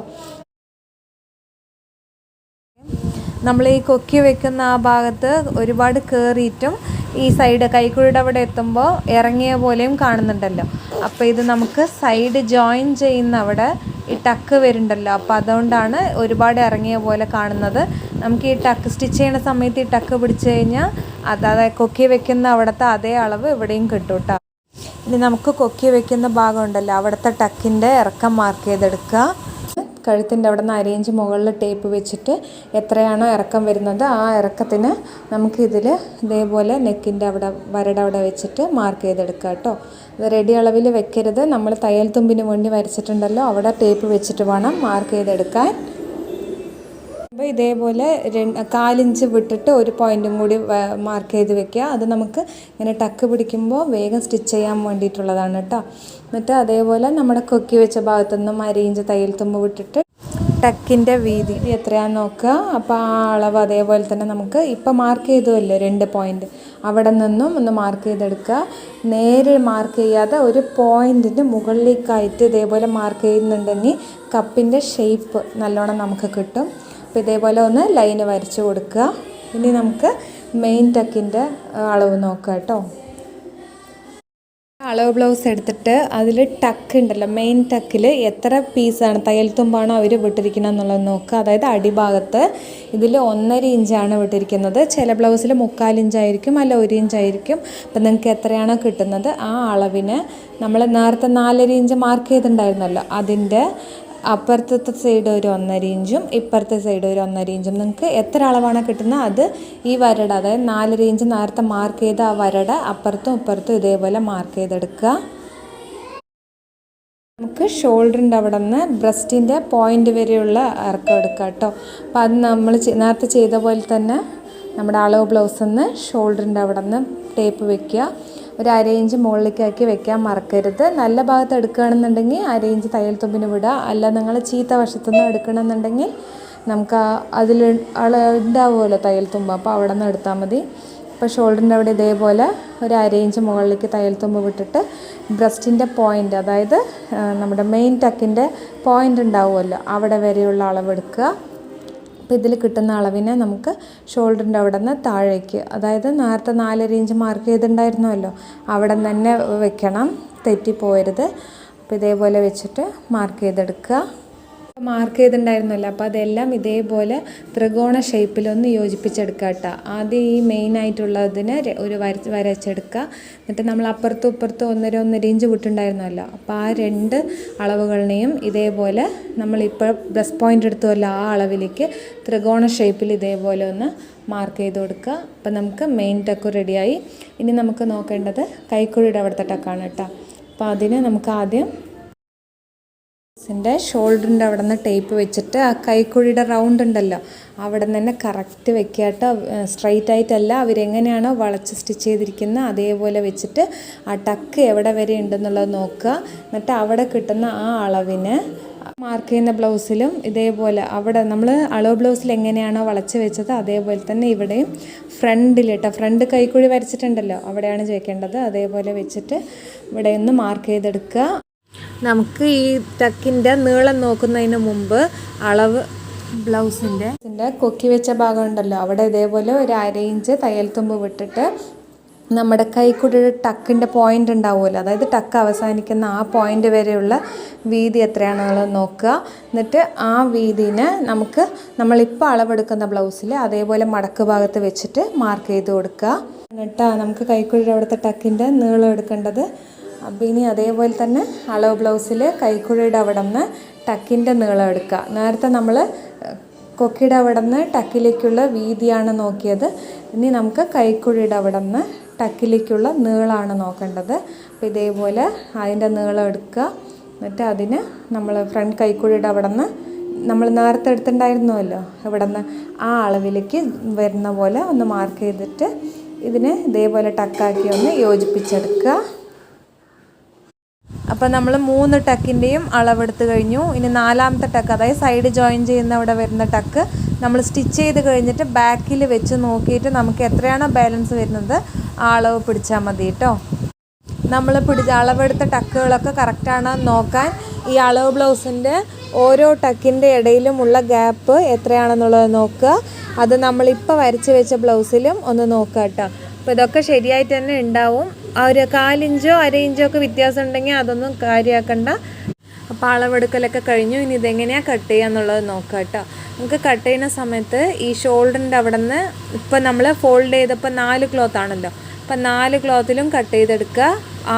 നമ്മൾ ഈ കൊക്കി വെക്കുന്ന ആ ഭാഗത്ത് ഒരുപാട് കയറിയിട്ടും ഈ സൈഡ് കൈക്കുഴിയുടെ അവിടെ എത്തുമ്പോൾ ഇറങ്ങിയ പോലെയും കാണുന്നുണ്ടല്ലോ. അപ്പോൾ ഇത് നമുക്ക് സൈഡ് ജോയിൻ ചെയ്യുന്ന അവിടെ ഈ ടക്ക് വരുന്നുണ്ടല്ലോ. അപ്പോൾ അതുകൊണ്ടാണ് ഒരുപാട് ഇറങ്ങിയ പോലെ കാണുന്നത്. നമുക്ക് ഈ ടക്ക് സ്റ്റിച്ച് ചെയ്യുന്ന സമയത്ത് ഈ ടക്ക് പിടിച്ചു കഴിഞ്ഞാൽ അതായത് കൊക്കി വെക്കുന്ന അവിടുത്തെ അതേ അളവ് ഇവിടെയും കിട്ടും കേട്ടോ ഇനി നമുക്ക് കൊക്കി വെക്കുന്ന ഭാഗം ഉണ്ടല്ലോ അവിടുത്തെ ടക്കിന്റെ ഇറക്കം മാർക്ക് ചെയ്തെടുക്കുക. കഴുത്തിന്റെ അവിടെ നിന്ന് അരയിഞ്ച് മുകളിൽ ടേപ്പ് വെച്ചിട്ട് എത്രയാണോ ഇറക്കം വരുന്നത് ആ ഇറക്കത്തിന് നമുക്കിതിൽ ഇതേപോലെ നെക്കിന്റെ അവിടെ വരട അവിടെ വെച്ചിട്ട് മാർക്ക് ചെയ്തെടുക്കുക കേട്ടോ അത് റെഡി അളവിൽ വെക്കരുത്. നമ്മൾ തയ്യൽ തുമ്പിന് വേണ്ടി വരച്ചിട്ടുണ്ടല്ലോ അവിടെ ടേപ്പ് വെച്ചിട്ട് വേണം മാർക്ക് ചെയ്തെടുക്കാൻ. അപ്പോൾ ഇതേപോലെ കാലിഞ്ച് വിട്ടിട്ട് ഒരു പോയിന്റും കൂടി മാർക്ക് ചെയ്ത് വെക്കുക. അത് നമുക്ക് ഇങ്ങനെ ടക്ക് പിടിക്കുമ്പോൾ വേഗം സ്റ്റിച്ച് ചെയ്യാൻ വേണ്ടിയിട്ടുള്ളതാണ് കേട്ടോ എന്നിട്ട് അതേപോലെ നമ്മുടെ കൊക്കി വെച്ച ഭാഗത്തു നിന്നും അര ഇഞ്ച് തയ്യൽ തുമ്പ് വിട്ടിട്ട് ടക്കിന്റെ വീതി എത്രയാണെന്ന് നോക്കുക. അപ്പോൾ ആ അളവ് അതേപോലെ തന്നെ നമുക്ക് ഇപ്പോൾ മാർക്ക് ചെയ്തുമല്ലോ രണ്ട് പോയിന്റ് അവിടെ നിന്നും ഒന്ന് മാർക്ക് ചെയ്തെടുക്കുക. നേരെ മാർക്ക് ചെയ്യാതെ ഒരു പോയിന്റിന്റെ മുകളിലേക്കായിട്ട് ഇതേപോലെ മാർക്ക് ചെയ്യുന്നുണ്ടെങ്കിൽ കപ്പിന്റെ ഷേപ്പ് നല്ലോണം നമുക്ക് കിട്ടും. അപ്പോൾ ഇതേപോലെ ഒന്ന് ലൈന് വരച്ച് കൊടുക്കുക. ഇനി നമുക്ക് മെയിൻ ടക്കിന്റെ അളവ് നോക്കാം കേട്ടോ. അളവ് ബ്ലൗസ് എടുത്തിട്ട് അതിൽ ടക്ക് ഉണ്ടല്ലോ. മെയിൻ ടക്കിൽ എത്ര പീസാണ് തയ്യൽ തുമ്പാണോ അവർ വിട്ടിരിക്കണം എന്നുള്ളത് നോക്കുക. അതായത് അടിഭാഗത്ത് ഇതിൽ ഒന്നര ഇഞ്ചാണ് വിട്ടിരിക്കുന്നത്. ചില ബ്ലൗസിൽ മുക്കാൽ ഇഞ്ചായിരിക്കും അല്ല ഒരു ഇഞ്ചായിരിക്കും അപ്പം നിങ്ങൾക്ക് എത്രയാണോ കിട്ടുന്നത് ആ അളവിന് നമ്മൾ നേരത്തെ നാലര ഇഞ്ച് മാർക്ക് ചെയ്തിട്ടുണ്ടായിരുന്നല്ലോ. അതിന്റെ അപ്പുറത്തെ സൈഡ് ഒരു ഒന്നര ഇഞ്ചും ഇപ്പുറത്തെ സൈഡ് ഒരു ഒന്നര ഇഞ്ചും. നിങ്ങൾക്ക് എത്ര അളവാണ് കിട്ടുന്നത് അത് ഈ വരട അതായത് നാലര ഇഞ്ച് നേരത്തെ മാർക്ക് ചെയ്ത ആ വരട അപ്പുറത്തും ഇപ്പുറത്തും ഇതേപോലെ മാർക്ക് ചെയ്തെടുക്കുക. നമുക്ക് ഷോൾഡറിന്റെ അവിടെ നിന്ന് ബ്രസ്റ്റിന്റെ പോയിന്റ് വരെയുള്ള ഇറക്കം എടുക്കുക കേട്ടോ. അപ്പോൾ അത് നമ്മൾ നേരത്തെ ചെയ്ത പോലെ തന്നെ നമ്മുടെ അളവ് ബ്ലൗസിൽ നിന്ന് ഷോൾഡറിന്റെ അവിടെ നിന്ന് ടേപ്പ് വെക്കുക. ഒരു അര ഇഞ്ച് മുകളിലേക്കാക്കി വെക്കാൻ മറക്കരുത്. നല്ല ഭാഗത്ത് എടുക്കുകയാണെന്നുണ്ടെങ്കിൽ ഇഞ്ച് തയ്യൽ തുമ്പിന് വിടുക. അല്ല നിങ്ങൾ ചീത്ത വശത്തു നിന്ന് എടുക്കണമെന്നുണ്ടെങ്കിൽ നമുക്ക് അതിൽ ഉണ്ടാവുമല്ലോ തയ്യൽ തുമ്പ്. അപ്പോൾ അവിടെ നിന്ന് എടുത്താൽ മതി. ഇപ്പോൾ ഷോൾഡറിന്റെ അവിടെ ഇതേപോലെ ഒരു അര ഇഞ്ച് മുകളിലേക്ക് തയ്യൽ തുമ്പ് വിട്ടിട്ട് ബ്രസ്റ്റിന്റെ പോയിന്റ് അതായത് നമ്മുടെ മെയിൻ ടക്കിന്റെ പോയിന്റ് ഉണ്ടാവുമല്ലോ അവിടെ വരെയുള്ള അളവെടുക്കുക. അപ്പോൾ ഇതിൽ കിട്ടുന്ന അളവിനെ നമുക്ക് ഷോൾഡറിന്റെ അവിടെ നിന്ന് താഴേക്ക് അതായത് നേരത്തെ നാലര ഇഞ്ച് മാർക്ക് ചെയ്തിട്ടുണ്ടായിരുന്നല്ലോ അവിടെ നിന്ന് തന്നെ വെക്കണം. തെറ്റിപ്പോയരുത്. അപ്പോൾ ഇതേപോലെ വെച്ചിട്ട് മാർക്ക് ചെയ്തെടുക്കുക. മാർക്ക് ചെയ്തിട്ടുണ്ടായിരുന്നല്ലോ. അപ്പോൾ അതെല്ലാം ഇതേപോലെ ത്രികോണ ഷേപ്പിലൊന്ന് യോജിപ്പിച്ചെടുക്കുക കേട്ടോ ആദ്യം ഈ മെയിനായിട്ടുള്ളതിന് ഒരു വര വരച്ചെടുക്കുക എന്നിട്ട് നമ്മൾ അപ്പുറത്തും ഇപ്പുറത്തും ഒന്നര ഒന്നര ഇഞ്ച് വിട്ടുണ്ടായിരുന്നല്ലോ അപ്പോൾ ആ രണ്ട് അളവുകളിനെയും ഇതേപോലെ നമ്മളിപ്പോൾ ബ്രസ് പോയിന്റ് എടുത്തുമല്ലോ ആ അളവിലേക്ക് ത്രികോണ ഷേപ്പിൽ ഇതേപോലെ ഒന്ന് മാർക്ക് ചെയ്ത് കൊടുക്കുക അപ്പം നമുക്ക് മെയിൻ ടക്ക് റെഡിയായി ഇനി നമുക്ക് നോക്കേണ്ടത് കൈക്കുഴിയുടെ അവിടുത്തെ ടക്കാണ് കേട്ടോ അപ്പോൾ അതിന് നമുക്ക് ആദ്യം ന്റെ ഷോൾഡറിന്റെ അവിടെ നിന്ന് ടേപ്പ് വെച്ചിട്ട് ആ കൈക്കുഴിയുടെ റൗണ്ട് ഉണ്ടല്ലോ അവിടെ നിന്ന് തന്നെ കറക്റ്റ് വെക്കുക കേട്ടോ. സ്ട്രൈറ്റ് ആയിട്ടല്ല അവരെങ്ങനെയാണോ വളച്ച് സ്റ്റിച്ച് ചെയ്തിരിക്കുന്നത് അതേപോലെ വെച്ചിട്ട് ആ ടക്ക് എവിടെ വരെ ഉണ്ടെന്നുള്ളത് നോക്കുക. എന്നിട്ട് അവിടെ കിട്ടുന്ന ആ അളവിന് മാർക്ക് ചെയ്യുന്ന ബ്ലൗസിലും ഇതേപോലെ അവിടെ നമ്മൾ അളവ് ബ്ലൗസിൽ എങ്ങനെയാണോ വളച്ച് വെച്ചത് അതേപോലെ തന്നെ ഇവിടെയും ഫ്രണ്ടിൽ കേട്ടോ. ഫ്രണ്ട് കൈക്കുഴി വരച്ചിട്ടുണ്ടല്ലോ അവിടെയാണ് ചോദിക്കേണ്ടത്. അതേപോലെ വെച്ചിട്ട് ഇവിടെ ഒന്ന് മാർക്ക് ചെയ്തെടുക്കുക. നമുക്ക് ഈ ടക്കിന്റെ നീളം നോക്കുന്നതിന് മുമ്പ് അളവ് ബ്ലൗസിന്റെ ഇതിന്റെ കൊക്കി വെച്ച ഭാഗം ഉണ്ടല്ലോ. അവിടെ ഇതേപോലെ ഒരു അര ഇഞ്ച് തയ്യൽ തുമ്പ് വിട്ടിട്ട് നമ്മുടെ കൈക്കുടിയുടെ ടക്കിന്റെ പോയിന്റ് ഉണ്ടാവുമല്ലോ. അതായത് ടക്ക് അവസാനിക്കുന്ന ആ പോയിന്റ് വരെയുള്ള വീതി എത്രയാണെന്നുള്ളത് നോക്കുക. എന്നിട്ട് ആ വീതിനെ നമുക്ക് നമ്മളിപ്പോൾ അളവെടുക്കുന്ന ബ്ലൗസിൽ അതേപോലെ മടക്ക് ഭാഗത്ത് വെച്ചിട്ട് മാർക്ക് ചെയ്ത് കൊടുക്കുക. എന്നിട്ട് നമുക്ക് കൈക്കുഴിയുടെ അവിടുത്തെ ടക്കിന്റെ നീളം എടുക്കേണ്ടത്? അപ്പോൾ ഇനി അതേപോലെ തന്നെ അളവ് ബ്ലൗസിൽ കൈക്കുഴയുടെ അവിടെ നിന്ന് ടക്കിന്റെ നീളം എടുക്കുക. നേരത്തെ നമ്മൾ കൊക്കിയുടെ അവിടെ നിന്ന് ടക്കിലേക്കുള്ള വീതിയാണ് നോക്കിയത്. ഇനി നമുക്ക് കൈക്കുഴിയുടെ അവിടെ നിന്ന് ടക്കിലേക്കുള്ള നീളമാണ് നോക്കേണ്ടത്. അപ്പോൾ ഇതേപോലെ അതിന്റെ നീളം എടുക്കുക. എന്നിട്ട് അതിന് നമ്മൾ ഫ്രണ്ട് കൈക്കുഴിയുടെ അവിടെ നിന്ന് നമ്മൾ നേരത്തെ എടുത്തിട്ടുണ്ടായിരുന്നുവല്ലോ ഇവിടെ നിന്ന് ആ അളവിലേക്ക് വരുന്ന പോലെ ഒന്ന് മാർക്ക് ചെയ്തിട്ട് ഇതിനെ ഇതേപോലെ ടക്കാക്കി ഒന്ന് യോജിപ്പിച്ചെടുക്കുക. അപ്പോൾ നമ്മൾ മൂന്ന് ടക്കിന്റെയും അളവെടുത്ത് കഴിഞ്ഞു. ഇനി നാലാമത്തെ ടക്ക് അതായത് സൈഡ് ജോയിൻ ചെയ്യുന്ന അവിടെ വരുന്ന ടക്ക് നമ്മൾ സ്റ്റിച്ച് ചെയ്ത് കഴിഞ്ഞിട്ട് ബാക്കിൽ വെച്ച് നോക്കിയിട്ട് നമുക്ക് എത്രയാണോ ബാലൻസ് വരുന്നത് ആ അളവ് പിടിച്ചാൽ മതി കേട്ടോ നമ്മൾ പിടിച്ച അളവെടുത്ത ടക്കുകളൊക്കെ കറക്റ്റാണോ നോക്കാൻ ഈ അളവ് ബ്ലൗസിന്റെ ഓരോ ടക്കിന്റെ ഇടയിലുമുള്ള ഗ്യാപ്പ് എത്രയാണെന്നുള്ളത് നോക്കുക. അത് നമ്മളിപ്പോൾ വരച്ച് വെച്ച ബ്ലൗസിലും ഒന്ന് നോക്കുക കേട്ടോ അപ്പോൾ ഇതൊക്കെ ശരിയായിട്ട് തന്നെ ഉണ്ടാവും. ഒരു കാലിഞ്ചോ അര ഇഞ്ചോ ഒക്കെ വ്യത്യാസം ഉണ്ടെങ്കിൽ അതൊന്നും കാര്യമാക്കണ്ട അപ്പോൾ അളവെടുക്കലൊക്കെ കഴിഞ്ഞു. ഇനി ഇതെങ്ങനെയാണ് കട്ട് ചെയ്യുക എന്നുള്ളത് നോക്കുക കേട്ടോ. നമുക്ക് കട്ട് ചെയ്യുന്ന സമയത്ത് ഈ ഷോൾഡറിന്റെ അവിടെ നിന്ന് ഇപ്പം നമ്മൾ ഫോൾഡ് ചെയ്തപ്പോൾ നാല് ക്ലോത്ത് ആണല്ലോ. അപ്പം നാല് ക്ലോത്തിലും കട്ട് ചെയ്തെടുക്കുക.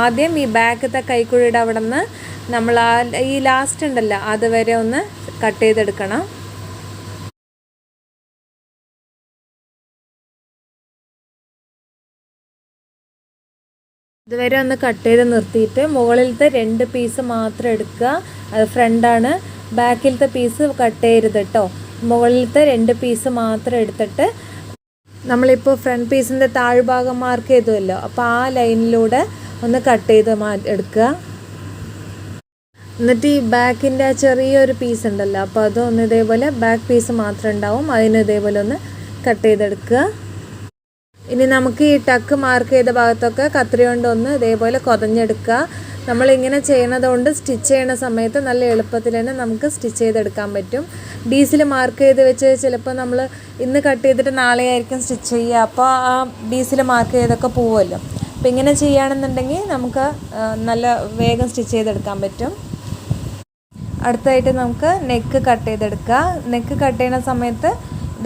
ആദ്യം ഈ ബാക്കത്തെ കൈക്കുഴിയുടെ അവിടെ നിന്ന് നമ്മൾ ആ ഈ ലാസ്റ്റ് ഉണ്ടല്ലോ അതുവരെ ഒന്ന് കട്ട് ചെയ്തെടുക്കണം. ഇതുവരെ ഒന്ന് കട്ട് ചെയ്ത് നിർത്തിയിട്ട് മുകളിലത്തെ രണ്ട് പീസ് മാത്രം എടുക്കുക. അത് ഫ്രണ്ടാണ് ബാക്കിലത്തെ പീസ് കട്ട് ചെയ്യരുത് കേട്ടോ മുകളിലത്തെ രണ്ട് പീസ് മാത്രം എടുത്തിട്ട് നമ്മളിപ്പോൾ ഫ്രണ്ട് പീസിന്റെ താഴ്ഭാഗം മാർക്ക് ചെയ്തുവല്ലോ. അപ്പോൾ ആ ലൈനിലൂടെ ഒന്ന് കട്ട് ചെയ്ത് മാ എടുക്കുക. എന്നിട്ട് ഈ ബാക്കിന്റെ ആ ചെറിയൊരു പീസ് ഉണ്ടല്ലോ. അപ്പോൾ അതൊന്ന് ഇതേപോലെ ബാക്ക് പീസ് മാത്രം ഉണ്ടാവും. അതിന് ഇതേപോലെ ഒന്ന് കട്ട് ചെയ്തെടുക്കുക. ഇനി നമുക്ക് ഈ ടക്ക് മാർക്ക് ചെയ്ത ഭാഗത്തൊക്കെ കത്രി കൊണ്ടൊന്ന് ഇതേപോലെ കൊതഞ്ഞെടുക്കുക. നമ്മളിങ്ങനെ ചെയ്യണത് കൊണ്ട് സ്റ്റിച്ച് ചെയ്യണ സമയത്ത് നല്ല എളുപ്പത്തിൽ തന്നെ നമുക്ക് സ്റ്റിച്ച് ചെയ്തെടുക്കാൻ പറ്റും. ഡീസിൽ മാർക്ക് ചെയ്ത് വെച്ച് ചിലപ്പോൾ നമ്മൾ ഇന്ന് കട്ട് ചെയ്തിട്ട് നാളെ ആയിരിക്കും സ്റ്റിച്ച് ചെയ്യുക. അപ്പോൾ ആ ഡീസിൽ മാർക്ക് ചെയ്തൊക്കെ പോവുമല്ലോ. അപ്പോൾ ഇങ്ങനെ ചെയ്യുകയാണെന്നുണ്ടെങ്കിൽ നമുക്ക് നല്ല വേഗം സ്റ്റിച്ച് ചെയ്തെടുക്കാൻ പറ്റും. അടുത്തായിട്ട് നമുക്ക് നെക്ക് കട്ട് ചെയ്തെടുക്കുക. നെക്ക് കട്ട് ചെയ്യുന്ന സമയത്ത്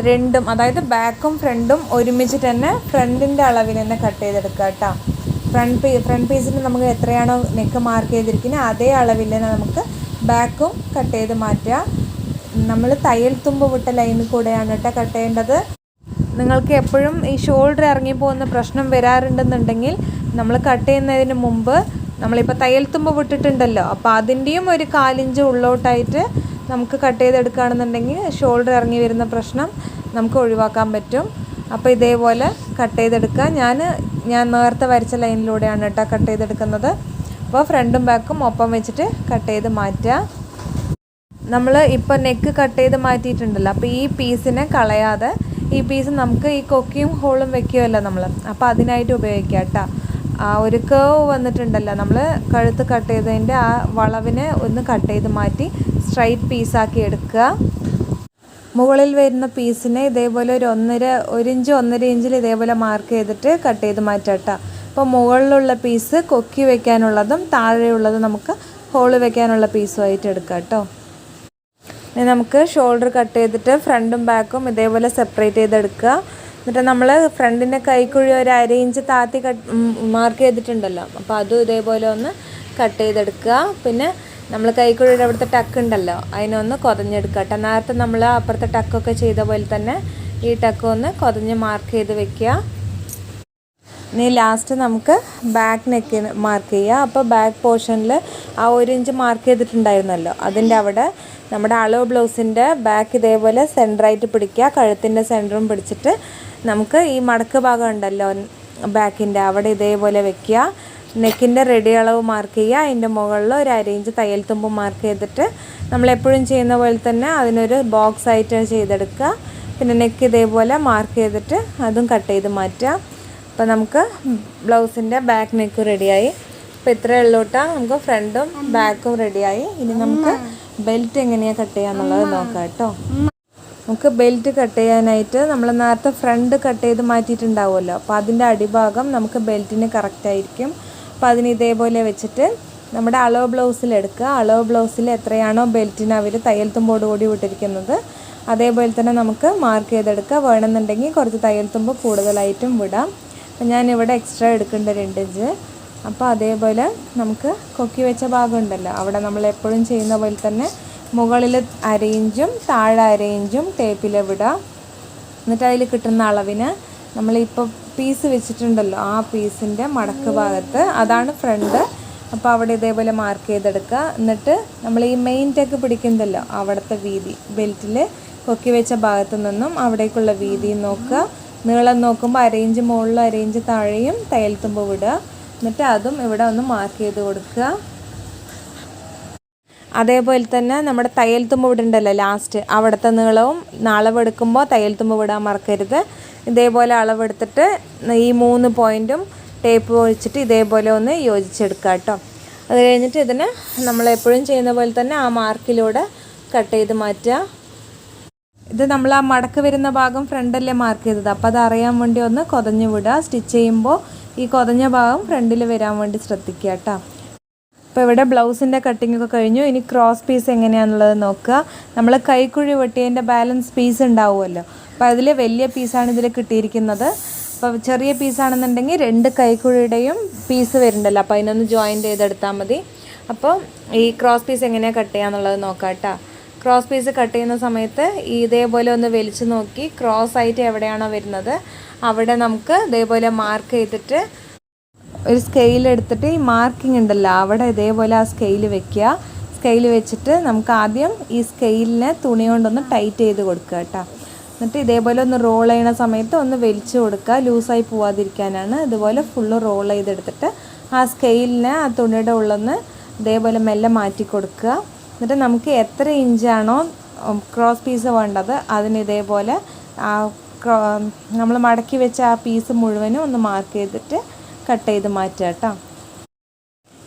രണ്ടും അതായത് ബാക്കും ഫ്രണ്ടും ഒരുമിച്ചിട്ട് തന്നെ ഫ്രണ്ടിന്റെ അളവിൽ തന്നെ കട്ട് ചെയ്തെടുക്കുക കേട്ടോ ഫ്രണ്ട് പീ ഫ്രണ്ട് പീസിന് നമുക്ക് എത്രയാണോ നെക്ക് മാർക്ക് ചെയ്തിരിക്കുന്നത് അതേ അളവിൽ തന്നെ നമുക്ക് ബാക്കും കട്ട് ചെയ്ത് മാറ്റുക. നമ്മൾ തയ്യൽ തുമ്പ് വിട്ട ലൈനിൽ കൂടെയാണ് കേട്ടോ കട്ട് ചെയ്യേണ്ടത്. നിങ്ങൾക്ക് എപ്പോഴും ഈ ഷോൾഡർ ഇറങ്ങി പോകുന്ന പ്രശ്നം വരാറുണ്ടെന്നുണ്ടെങ്കിൽ നമ്മൾ കട്ട് ചെയ്യുന്നതിന് മുമ്പ് നമ്മളിപ്പോൾ തയ്യൽ തുമ്പ് വിട്ടിട്ടുണ്ടല്ലോ അപ്പോൾ അതിന്റെയും ഒരു കാലിഞ്ച് ഉള്ളോട്ടായിട്ട് നമുക്ക് കട്ട് ചെയ്തെടുക്കുകയാണെന്നുണ്ടെങ്കിൽ ഷോൾഡർ ഇറങ്ങി വരുന്ന പ്രശ്നം നമുക്ക് ഒഴിവാക്കാൻ പറ്റും. അപ്പോൾ ഇതേപോലെ കട്ട് ചെയ്തെടുക്കുക. ഞാൻ ഞാൻ നേരത്തെ വരച്ച ലൈനിലൂടെയാണ് കേട്ടോ കട്ട് ചെയ്തെടുക്കുന്നത്. അപ്പോൾ ഫ്രണ്ടും ബാക്കും ഒപ്പം വെച്ചിട്ട് കട്ട് ചെയ്ത് മാറ്റുക. നമ്മൾ ഇപ്പോൾ നെക്ക് കട്ട് ചെയ്ത് മാറ്റിയിട്ടുണ്ടല്ലോ അപ്പോൾ ഈ പീസിനെ കളയാതെ ഈ പീസ് നമുക്ക് ഈ കൊക്കിയും ഹോളും വെക്കുകയല്ല നമ്മൾ അപ്പോൾ അതിനായിട്ട് ഉപയോഗിക്കാം കേട്ടോ. ആ ഒരു കേവ് വന്നിട്ടുണ്ടല്ലോ. നമ്മൾ കഴുത്ത് കട്ട് ചെയ്തതിന്റെ ആ വളവിനെ ഒന്ന് കട്ട് ചെയ്ത് മാറ്റി സ്ട്രൈറ്റ് പീസാക്കി എടുക്കുക. മുകളിൽ വരുന്ന പീസിനെ ഇതേപോലെ ഒരു ഒന്നര ഒരു ഇഞ്ച് ഒന്നര ഇഞ്ചിൽ ഇതേപോലെ മാർക്ക് ചെയ്തിട്ട് കട്ട് ചെയ്ത് മാറ്റാട്ടോ അപ്പോൾ മുകളിലുള്ള പീസ് കൊക്കി വെക്കാനുള്ളതും താഴെയുള്ളതും നമുക്ക് ഹോൾ വെക്കാനുള്ള പീസുമായിട്ട് എടുക്കാം കേട്ടോ ഇനി നമുക്ക് ഷോൾഡർ കട്ട് ചെയ്തിട്ട് ഫ്രണ്ടും ബാക്കും ഇതേപോലെ സെപ്പറേറ്റ് ചെയ്തെടുക്കുക. എന്നിട്ട് നമ്മൾ ഫ്രണ്ടിന്റെ കൈക്കുഴി ഒരു അര ഇഞ്ച് താത്തി കട്ട് മാർക്ക് ചെയ്തിട്ടുണ്ടല്ലോ. അപ്പോൾ അതും ഇതേപോലെ ഒന്ന് കട്ട് ചെയ്തെടുക്കുക. പിന്നെ നമ്മൾ കൈക്കുഴിയുടെ അവിടുത്തെ ടക്ക് ഉണ്ടല്ലോ അതിനൊന്ന് കൊതഞ്ഞെടുക്കുക. കേട്ടോ. നേരത്തെ നമ്മൾ അപ്പുറത്തെ ടക്കൊക്കെ ചെയ്ത പോലെ തന്നെ ഈ ടക്ക് ഒന്ന് കൊതഞ്ഞ് മാർക്ക് ചെയ്ത് വെക്കുക. ഇനി ലാസ്റ്റ് നമുക്ക് ബാക്ക് നെക്ക് മാർക്ക് ചെയ്യുക അപ്പോൾ ബാക്ക് പോർഷനിൽ ആ ഒരു ഇഞ്ച് മാർക്ക് ചെയ്തിട്ടുണ്ടായിരുന്നല്ലോ. അതിന്റെ അവിടെ നമ്മുടെ അളവ് ബ്ലൗസിന്റെ ബാക്ക് ഇതേപോലെ സെന്ററായിട്ട് പിടിക്കുക. കഴുത്തിന്റെ സെന്ററും പിടിച്ചിട്ട് നമുക്ക് ഈ മടക്ക് ഭാഗം ഉണ്ടല്ലോ ബാക്കിന്റെ അവിടെ ഇതേപോലെ വെക്കുക. നെക്കിന്റെ റെഡി അളവ് മാർക്ക് ചെയ്യുക. അതിന്റെ മുകളിൽ ഒരു അര ഇഞ്ച് തയ്യൽ തുമ്പ് മാർക്ക് ചെയ്തിട്ട് നമ്മളെപ്പോഴും ചെയ്യുന്ന പോലെ തന്നെ അതിനൊരു ബോക്സ് ആയിട്ട് ചെയ്തെടുക്കുക. പിന്നെ നെക്ക് ഇതേപോലെ മാർക്ക് ചെയ്തിട്ട് അതും കട്ട് ചെയ്ത് മാറ്റുക. അപ്പോൾ നമുക്ക് ബ്ലൗസിന്റെ ബാക്ക് നെക്ക് റെഡിയായി അപ്പോൾ ഇത്രയേ ഉള്ളൂട്ടാ നമുക്ക് ഫ്രണ്ടും ബാക്കും റെഡിയായി ഇനി നമുക്ക് ബെൽറ്റ് എങ്ങനെയാണ് കട്ട് ചെയ്യാന്നുള്ളത് നോക്കാം കേട്ടോ നമുക്ക് ബെൽറ്റ് കട്ട് ചെയ്യാനായിട്ട് നമ്മൾ നേരത്തെ ഫ്രണ്ട് കട്ട് ചെയ്ത് മാറ്റിയിട്ടുണ്ടാവുമല്ലോ. അപ്പോൾ അതിന്റെ അടിഭാഗം നമുക്ക് ബെൽറ്റിന് കറക്റ്റ് ആയിരിക്കും. അപ്പോൾ അതിന് ഇതേപോലെ വെച്ചിട്ട് നമ്മുടെ അളവ് ബ്ലൗസിൽ എടുക്കുക. അളവ് ബ്ലൗസിൽ എത്രയാണോ ബെൽറ്റിന് അവർ തയ്യൽ തുമ്പോട് കൂടി വിട്ടിരിക്കുന്നത്. അതേപോലെ തന്നെ നമുക്ക് മാർക്ക് ചെയ്തെടുക്കുക. വേണമെന്നുണ്ടെങ്കിൽ കുറച്ച് തയ്യൽ തുമ്പ് കൂടുതലായിട്ടും വിടാം. അപ്പം ഞാനിവിടെ എക്സ്ട്രാ എടുക്കേണ്ട രണ്ട് ഇഞ്ച്. അപ്പോൾ അതേപോലെ നമുക്ക് കൊക്കി വെച്ച ഭാഗം ഉണ്ടല്ലോ അവിടെ നമ്മൾ എപ്പോഴും ചെയ്യുന്ന പോലെ തന്നെ മുകളിൽ അരയിഞ്ചും താഴെ അരയിഞ്ചും ടേപ്പിൽ വിടുക എന്നിട്ട് അതിൽ കിട്ടുന്ന അളവിന് നമ്മളിപ്പോൾ പീസ് വെച്ചിട്ടുണ്ടല്ലോ ആ പീസിന്റെ മടക്ക് ഭാഗത്ത്. അതാണ് ഫ്രണ്ട് അപ്പോൾ അവിടെ ഇതേപോലെ മാർക്ക് ചെയ്തെടുക്കുക. എന്നിട്ട് നമ്മൾ ഈ മെയിൻ ടെക്ക് പിടിക്കുന്നതല്ലോ അവിടുത്തെ വീതി ബെൽറ്റിൽ കൊക്കി വെച്ച ഭാഗത്തു നിന്നും അവിടേക്കുള്ള വീതി നോക്കുക. നീളം നോക്കുമ്പോൾ അരയിഞ്ച് മുകളിൽ അരയിഞ്ച് താഴെയും തയ്യൽ തുമ്പ് വിടുക. എന്നിട്ട് അതും ഇവിടെ ഒന്ന് മാർക്ക് ചെയ്ത് കൊടുക്കുക. അതേപോലെ തന്നെ നമ്മുടെ തയ്യൽ തുമ്പ് വിടണ്ടല്ലോ ലാസ്റ്റ് അവിടുത്തെ നീളവും അളവെടുക്കുമ്പോൾ തയ്യൽ തുമ്പ് വിടാൻ മറക്കരുത്. ഇതേപോലെ അളവെടുത്തിട്ട് ഈ മൂന്ന് പോയിന്റും ടേപ്പ് ഒഴിച്ചിട്ട് ഇതേപോലെ ഒന്ന് യോജിച്ചെടുക്കുക കേട്ടോ. അത് കഴിഞ്ഞിട്ട് ഇതിന് നമ്മൾ എപ്പോഴും ചെയ്യുന്ന പോലെ തന്നെ ആ മാർക്കിലൂടെ കട്ട് ചെയ്ത് മാറ്റുക. ഇത് നമ്മൾ ആ മടക്ക് വരുന്ന ഭാഗം ഫ്രണ്ടല്ലേ മാർക്ക് ചെയ്തത്. അപ്പോൾ അത് അറിയാൻ വേണ്ടി ഒന്ന് കൊതഞ്ഞ് വിടുക. സ്റ്റിച്ച് ചെയ്യുമ്പോൾ ഈ കൊതഞ്ഞ ഭാഗം ഫ്രണ്ടിൽ വരാൻ വേണ്ടി ശ്രദ്ധിക്കുക കേട്ടോ. അപ്പോൾ ഇവിടെ ബ്ലൗസിന്റെ കട്ടിംഗ് ഒക്കെ കഴിഞ്ഞു. ഇനി ക്രോസ് പീസ് എങ്ങനെയാണെന്നുള്ളത് നോക്കുക. നമ്മൾ കൈക്കുഴി വെട്ടിയതിന്റെ ബാലൻസ് പീസ് ഉണ്ടാവുമല്ലോ. അപ്പോൾ അതിൽ വലിയ പീസാണ് ഇതിൽ കിട്ടിയിരിക്കുന്നത്. അപ്പോൾ ചെറിയ പീസാണെന്നുണ്ടെങ്കിൽ രണ്ട് കൈക്കുഴിയുടെയും പീസ് വരുന്നുണ്ടല്ലോ. അപ്പോൾ അതിനൊന്ന് ജോയിൻ ചെയ്തെടുത്താൽ മതി. അപ്പോൾ ഈ ക്രോസ് പീസ് എങ്ങനെയാണ് കട്ട് ചെയ്യാന്നുള്ളത് നോക്കാം കേട്ടോ. ക്രോസ് പീസ് കട്ട് ചെയ്യുന്ന സമയത്ത് ഇതേപോലെ ഒന്ന് വലിച്ചു നോക്കി ക്രോസ് ആയിട്ട് എവിടെയാണോ വരുന്നത് അവിടെ നമുക്ക് ഇതേപോലെ മാർക്ക് ചെയ്തിട്ട് ഒരു സ്കെയിൽ എടുത്തിട്ട് ഈ മാർക്കിംഗ് ഉണ്ടല്ലോ അവിടെ ഇതേപോലെ ആ സ്കെയിൽ വെക്കുക. സ്കെയിൽ വെച്ചിട്ട് നമുക്ക് ആദ്യം ഈ സ്കെയിലിനെ തുണി കൊണ്ടൊന്ന് ടൈറ്റ് ചെയ്ത് കൊടുക്കുക കേട്ടോ. എന്നിട്ട് ഇതേപോലെ ഒന്ന് റോൾ ചെയ്യണ സമയത്ത് ഒന്ന് വലിച്ചു കൊടുക്കുക. ലൂസായി പോവാതിരിക്കാനാണ്. ഇതുപോലെ ഫുള്ള് റോൾ ചെയ്തെടുത്തിട്ട് ആ സ്കെയിലിനെ ആ തുണിയുടെ ഉള്ളൊന്ന് ഇതേപോലെ മെല്ലെ മാറ്റി കൊടുക്കുക. എന്നിട്ട് നമുക്ക് എത്ര ഇഞ്ചാണോ ക്രോസ് പീസ് വേണ്ടത് അതിന് ഇതേപോലെ ആ നമ്മൾ മടക്കി വെച്ച ആ പീസ് മുഴുവനും ഒന്ന് മാർക്ക് ചെയ്തിട്ട് കട്ട് ചെയ്ത് മാറ്റുക കേട്ടോ.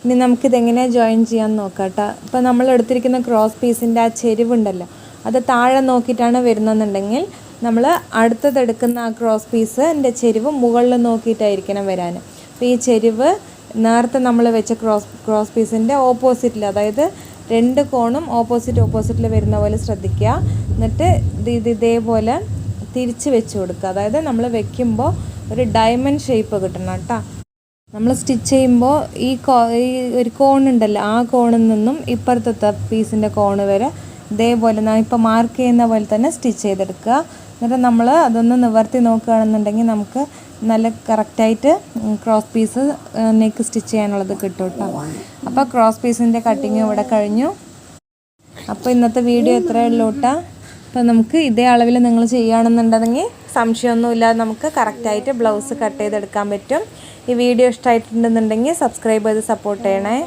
ഇനി നമുക്കിതെങ്ങനെ ജോയിൻ ചെയ്യാൻ നോക്കാം കേട്ടോ. ഇപ്പോൾ നമ്മൾ എടുത്തിരിക്കുന്ന ക്രോസ് പീസിന്റെ ആ ചെരിവുണ്ടല്ലോ അത് താഴെ നോക്കിയിട്ടാണ് വരുന്നതെന്നുണ്ടെങ്കിൽ നമ്മൾ അടുത്തതെടുക്കുന്ന ആ ക്രോസ് പീസിന്റെ ചെരിവ് മുകളിൽ നോക്കിയിട്ടായിരിക്കണം വരാൻ. അപ്പോൾ ഈ ചെരിവ് നേരത്തെ നമ്മൾ വെച്ച ക്രോസ് ക്രോസ് പീസിന്റെ ഓപ്പോസിറ്റിൽ അതായത് രണ്ട് കോണും ഓപ്പോസിറ്റ് ഓപ്പോസിറ്റിൽ വരുന്ന പോലെ ശ്രദ്ധിക്കുക. എന്നിട്ട് ഇത് ഇത് ഇതേപോലെ തിരിച്ച് വെച്ച് കൊടുക്കുക. അതായത് നമ്മൾ വെക്കുമ്പോൾ ഒരു ഡയമണ്ട് ഷേപ്പ് കിട്ടണം കേട്ടോ. നമ്മൾ സ്റ്റിച്ച് ചെയ്യുമ്പോൾ ഈ കോ ഈ ഒരു കോണുണ്ടല്ലോ ആ കോണിൽ നിന്നും ഇപ്പുറത്തെ പീസിന്റെ കോണ് വരെ ഇതേപോലെ ഞാൻ ഇപ്പോൾ മാർക്ക് ചെയ്യുന്ന പോലെ തന്നെ സ്റ്റിച്ച് ചെയ്തെടുക്കുക. എന്നിട്ട് നമ്മൾ അതൊന്ന് നിവർത്തി നോക്കുകയാണെന്നുണ്ടെങ്കിൽ നമുക്ക് നല്ല കറക്റ്റായിട്ട് ക്രോസ് പീസ് നെക്ക് സ്റ്റിച്ച് ചെയ്യാനുള്ളത് കിട്ടും കേട്ടോ അപ്പോൾ ക്രോസ് പീസിന്റെ കട്ടിങ് ഇവിടെ കഴിഞ്ഞു. അപ്പോൾ ഇന്നത്തെ വീഡിയോ ഇത്രയേ ഉള്ളൂ കേട്ടോ അപ്പോൾ നമുക്ക് ഇതേ അളവിൽ നിങ്ങൾ ചെയ്യുകയാണെന്നുണ്ടെങ്കിൽ സംശയമൊന്നുമില്ലാതെ നമുക്ക് കറക്റ്റായിട്ട് ബ്ലൗസ് കട്ട് ചെയ്തെടുക്കാൻ പറ്റും. ഈ വീഡിയോ ഇഷ്ടമായിട്ടുണ്ടെന്നുണ്ടെങ്കിൽ സബ്സ്ക്രൈബ് ചെയ്ത് സപ്പോർട്ട് ചെയ്യണേ.